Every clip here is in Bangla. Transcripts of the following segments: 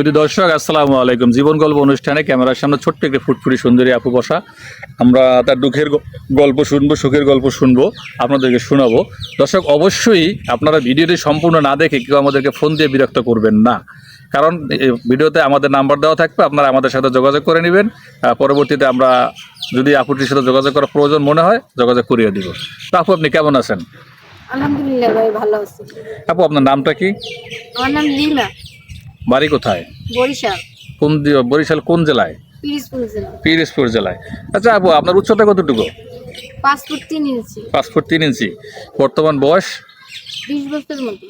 শুধু দর্শক আসসালামু আলাইকুম। জীবন গল্প অনুষ্ঠানে ক্যামেরার সামনে ছোট্ট একটি ফুটফুটি সুন্দরী আপু বসা। আমরা তার দুঃখের গল্প শুনব সুখের গল্প শুনব আপনাদেরকে শোনাবো। দর্শক অবশ্যই আপনারা ভিডিওটি সম্পূর্ণ না দেখে কেউ আমাদেরকে ফোন দিয়ে বিরক্ত করবেন না। কারণ ভিডিওতে আমাদের নাম্বার দেওয়া থাকবে আপনারা আমাদের সাথে যোগাযোগ করে নেবেন। পরবর্তীতে আমরা যদি আপুটির সাথে যোগাযোগ করার প্রয়োজন মনে হয় যোগাযোগ করিয়ে দিব। তো আপু আপনি কেমন আছেন? আলহামদুলিল্লাহ ভাই ভালো আছি। আপু আপনার নামটা কি? আমার নাম লিমা বাড়ি কোথায়? বরিশাল। কোন বরিশাল কোন জেলায়? পিরোজপুর জেলায়। আচ্ছা আপু আপনার উচ্চতা কতটুকু? পাঁচ ফুট তিন ইঞ্চি। পাঁচ ফুট তিন ইঞ্চি। বর্তমান বয়স? বিশ বছর মতো।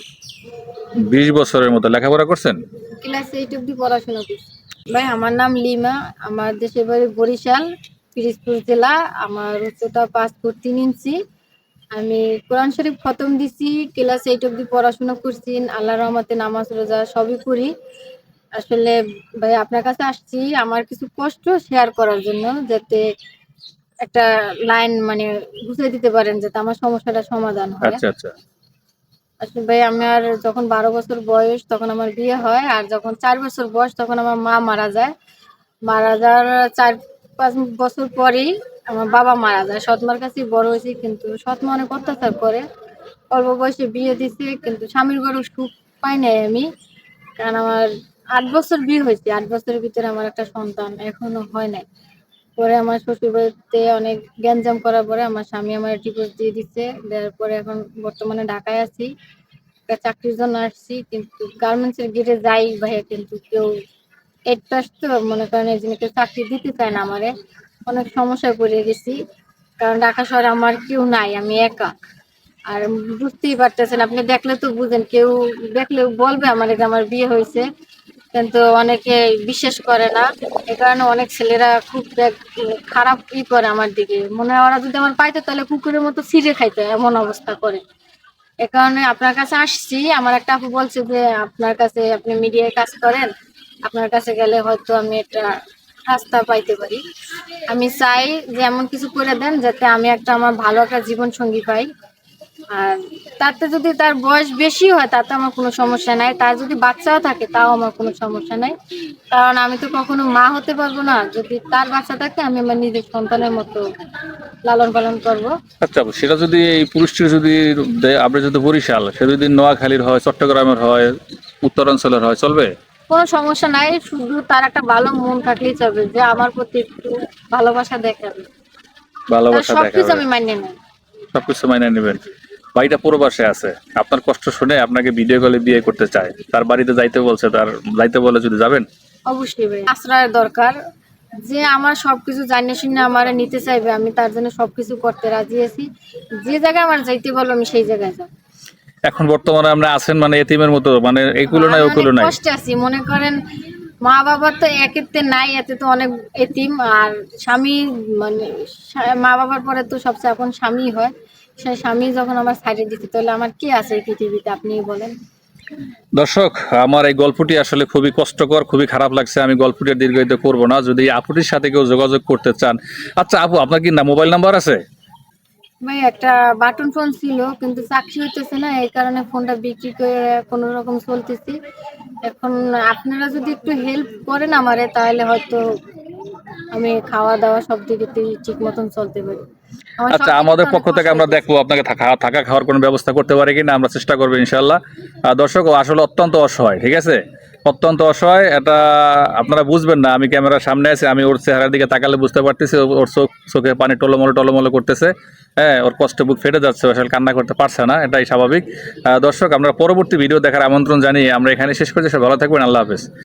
বিশ বছরের মতো। লেখাপড়া করছেন? ক্লাস এইট অব্দি পড়াশোনা করছি। ভাই আমার নাম লিমা। আমার দেশের বাড়ি বরিশাল পিরিজপুর জেলা। আমার উচ্চতা পাঁচ ফুট তিন ইঞ্চি। আমি কোরআন শরীফ খতম দিছি ক্লাস এইট অব্দি পড়াশোনা করছি আল্লাহ রহমতে নামাজ রোজা সবই করি। আসলে ভাই আপনার কাছে আসছি আমার কিছু কষ্ট শেয়ার করার জন্য যাতে একটা লাইন মানে বুঝিয়ে দিতে পারেন যাতে আমার সমস্যাটা সমাধান হয়। আচ্ছা আচ্ছা। আসলে ভাই আমার যখন বারো বছর বয়স তখন আমার বিয়ে হয় আর যখন চার বছর বয়স তখন আমার মা মারা যায়। মারা যাওয়ার চার পাঁচ বছর পরেই আমার বাবা মারা যায়। সৎমার কাছেই বড় হয়েছি, কিন্তু সৎমা অনেক অত্যাচার করে। অল্প বয়সে বিয়ে দিছে কিন্তু স্বামীর ঘরে সুখ পাই নাই আমি। কারণ আমার আট বছর বিয়ে হয়েছে। আট বছরের ভিতরে আমার একটা সন্তান এখনও হয় নাই। পরে আমার শ্বশুর বাড়িতে অনেক গ্যাঞ্জাম করার পরে আমার স্বামী আমার ডিভোর্স দিয়ে দিচ্ছে দেওয়ার পরে এখন বর্তমানে ঢাকায় আছি। একটা চাকরির জন্য আসছি, কিন্তু গার্মেন্টসের গেটে যাই ভাইয়া, কিন্তু কেউ তো মনে করেন এই কেউ চাকরি দিতে চায় না আমারে। অনেক সমস্যায় পড়ে গেছি। কারণ ঢাকা শহরে আমার কেউ নাই, আমি একা। আর বুঝতেই পারতেছেন, আপনি দেখলে তো বুঝেন, কেউ দেখলেও বলবে আমার যে আমার বিয়ে হয়েছে। কিন্তু অনেকে বিশ্বাস করে না। এ কারণে অনেক ছেলেরা খুব খারাপ ই করে আমার দিকে। মনে হয় ওরা যদি আমার পাইতো, তাহলে কুকুরের মতো ছিঁড়ে খাইতো, এমন অবস্থা করে। এ কারণে আপনার কাছে আসছি। আমার একটা আপু বলছে যে, আপনার কাছে আপনি মিডিয়ায় কাজ করেন। আপনার কাছে গেলে হয়তো আমি একটা রাস্তা পাইতে পারি। আমি চাই যে এমন কিছু করে দেন যাতে আমি একটা আমার ভালো একটা জীবন সঙ্গী পাই। আর তাতে যদি তার বয়স বেশি হয়, তাতে আমার কোনো সমস্যা নাই। তার যদি বাচ্চাও থাকে, তাও আমার কোনো সমস্যা নাই। কারণ আমি তো কখনো মা হতে পারব না। যদি তার বাচ্চা থাকে, আমি আমার নিজের সন্তানের মতো লালন পালন করব। আচ্ছা সেটা যদি এই পুরুষটি যদি আপনি যদি বরিশাল, সে যদি নোয়াখালীর হয়, চট্টগ্রামের হয়, উত্তরাঞ্চলের হয়, চলবে? কোনো সমস্যা নাই শুধু তার একটা ভালো মন থাকলেই চলবে যে আমার প্রতি একটু ভালোবাসা দেখাবে। ভালোবাসা সবকিছু আমি মানিয়ে নেই সবকিছু মাইনে নেবেন। বাড়িটা প্রবাসে আছে। আপনার কষ্ট শুনে আপনাকে ভিডিও কলে বিয়ে করতে চায়। তার বাড়িতে যাইতে বলছে তার যাইতে বলে যদি যাবেন? অবশ্যই ভাই আশ্রয়ের দরকার। যে আমার সবকিছু জানিয়ে শুনে আমার নিতে চাইবে আমি তার জন্য সবকিছু করতে রাজি আছি। যে জায়গায় আমার যাইতে বলো আমি সেই জায়গায় যাব। এখন বর্তমানে আমরা আছেন মানে এতিমের মতো মানে এইগুলো নাই ওগুলো নাই। কষ্টে আছি। মনে করেন মা বাবার তো একেতে নাই এতে তো অনেক এতিম আর স্বামী মানে মা বাবার পরে তো সবচেয়ে এখন স্বামী হয়। সেই স্বামী যখন আমার সাইডে দিতে তাহলে আমার কি আছে এই পৃথিবীতে আপনি বলেন। দর্শক আমার এই গল্পটি আসলে খুবই কষ্টকর খুবই খারাপ লাগছে আমি গল্পটি দীর্ঘায়িত করব না। যদি আপুটির সাথে কেউ যোগাযোগ করতে চান আচ্ছা আপু আপনার কি না মোবাইল নাম্বার আছে? ভাই একটা বাটন ফোন ছিল কিন্তু চাকরি হইতেছে না এই কারণে ফোনটা বিক্রি করে কোনো রকম চলতেছি। এখন আপনারা যদি একটু হেল্প করেন আমারে তাহলে হয়তো আমি খাওয়া দাওয়া সব দিকে ঠিক মতন চলতে পারি। আচ্ছা আমাদের পক্ষ থেকে আমরা দেখব আপনাকে থাকা থাকা খাওয়ার কোনো ব্যবস্থা করতে পারি কিনা আমরা চেষ্টা করব ইনশাল্লাহ দর্শক আসলে অত্যন্ত অসহায় ঠিক আছে? অত্যন্ত অসহায়, এটা আপনারা বুঝবেন না, আমি ক্যামেরার সামনে আছি, আমি ওর চেহারার দিকে তাকালে বুঝতে পারতেছি ওর চোখ চোখে পানি টলমলো টলমলো করতেছে হ্যাঁ ওর কষ্ট বুক ফেটে যাচ্ছে আসলে কান্না করতে পারছে না, এটাই স্বাভাবিক। দর্শক, আমরা পরবর্তী ভিডিও দেখার আমন্ত্রণ জানিয়ে আমরা এখানে শেষ করছি সব ভালো থাকবেন, আল্লাহ হাফেজ।